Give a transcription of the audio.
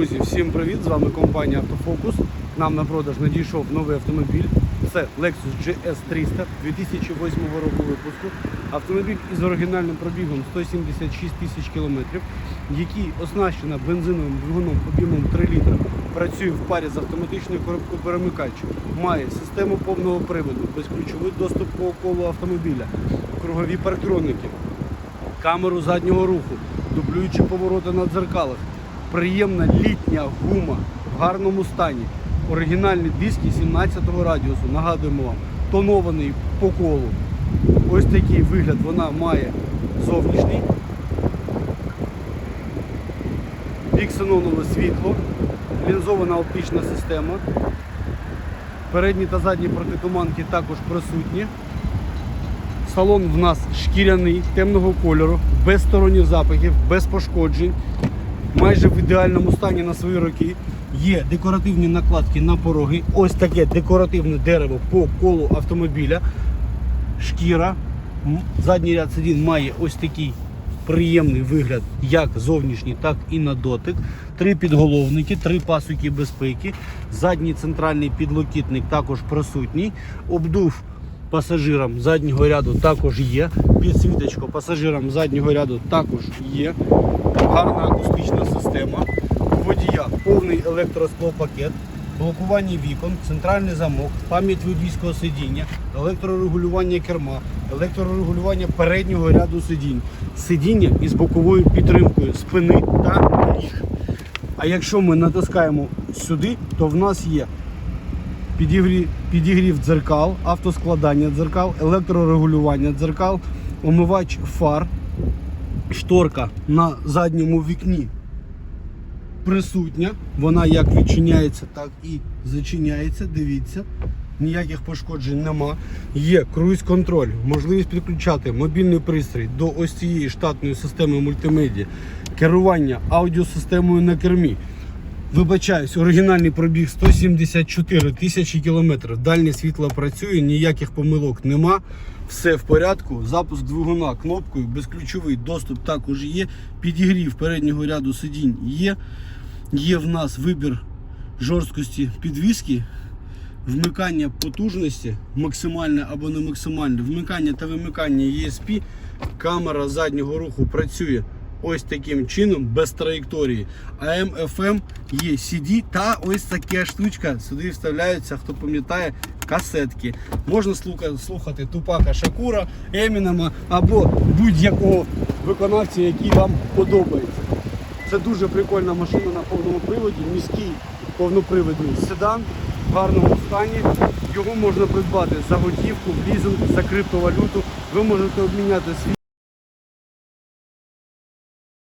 Друзі, всім привіт! З вами компанія Автофокус. Нам на продаж надійшов новий автомобіль. Це Lexus GS 300 2008 року випуску. Автомобіль із оригінальним пробігом 176 тисяч кілометрів, який оснащена бензиновим двигуном об'ємом 3 літра. Працює в парі з автоматичною коробкою перемикачем. Має систему повного приводу, безключовий доступ по колу автомобіля, кругові парктроники, камеру заднього руху, дублюючі повороти на дзеркалах, приємна літня гума в гарному стані, оригінальні диски 17-го радіусу, нагадуємо вам, тонований по колу. Ось такий вигляд вона має зовнішній. Біксенонове світло, лінзована оптична система. Передні та задні протитуманки також присутні. Салон в нас шкіряний, темного кольору, без сторонніх запахів, без пошкоджень, майже в ідеальному стані на свої роки. Є декоративні накладки на пороги. Ось таке декоративне дерево по колу автомобіля. Шкіра. Задній ряд сидінь має ось такий приємний вигляд, як зовнішній, так і на дотик. Три підголовники, три пасуки безпеки. Задній центральний підлокітник також присутній. Обдув пасажирам заднього ряду також є. Підсвіточка пасажирам заднього ряду також є. Гарна акустична система. У водія повний електросклопакет, блокування вікон, центральний замок, пам'ять водійського сидіння, електрорегулювання керма, електрорегулювання переднього ряду сидінь, сидіння із боковою підтримкою спини та ніг. А якщо ми натискаємо сюди, то в нас є підігрів, підігрів дзеркал, автоскладання дзеркал, електрорегулювання дзеркал, омивач фар, шторка на задньому вікні присутня. Вона як відчиняється, так і зачиняється. Дивіться, ніяких пошкоджень нема. Є круїз-контроль, можливість підключати мобільний пристрій до ось цієї штатної системи мультимедіа, керування аудіосистемою на кермі. Вибачаюсь, оригінальний пробіг 174 тисячі кілометрів. Дальнє світло працює, ніяких помилок нема. Все в порядку. Запуск двигуна кнопкою, безключовий доступ також є. Підігрів переднього ряду сидінь є. Є в нас вибір жорсткості підвіски, вмикання потужності, максимальне або не максимальне, вмикання та вимикання ESP. Камера заднього руху працює ось таким чином, без траєкторії. AM, FM, є CD та ось така штучка. Сюди вставляються, хто пам'ятає, касетки. Можна слухати Тупака Шакура, Емінема або будь-якого виконавця, який вам подобається. Це дуже прикольна машина на повному приводі, міський повнопривідний седан в гарному стані. Його можна придбати за готівку, в лізинг, за криптовалюту. Ви можете обміняти свій.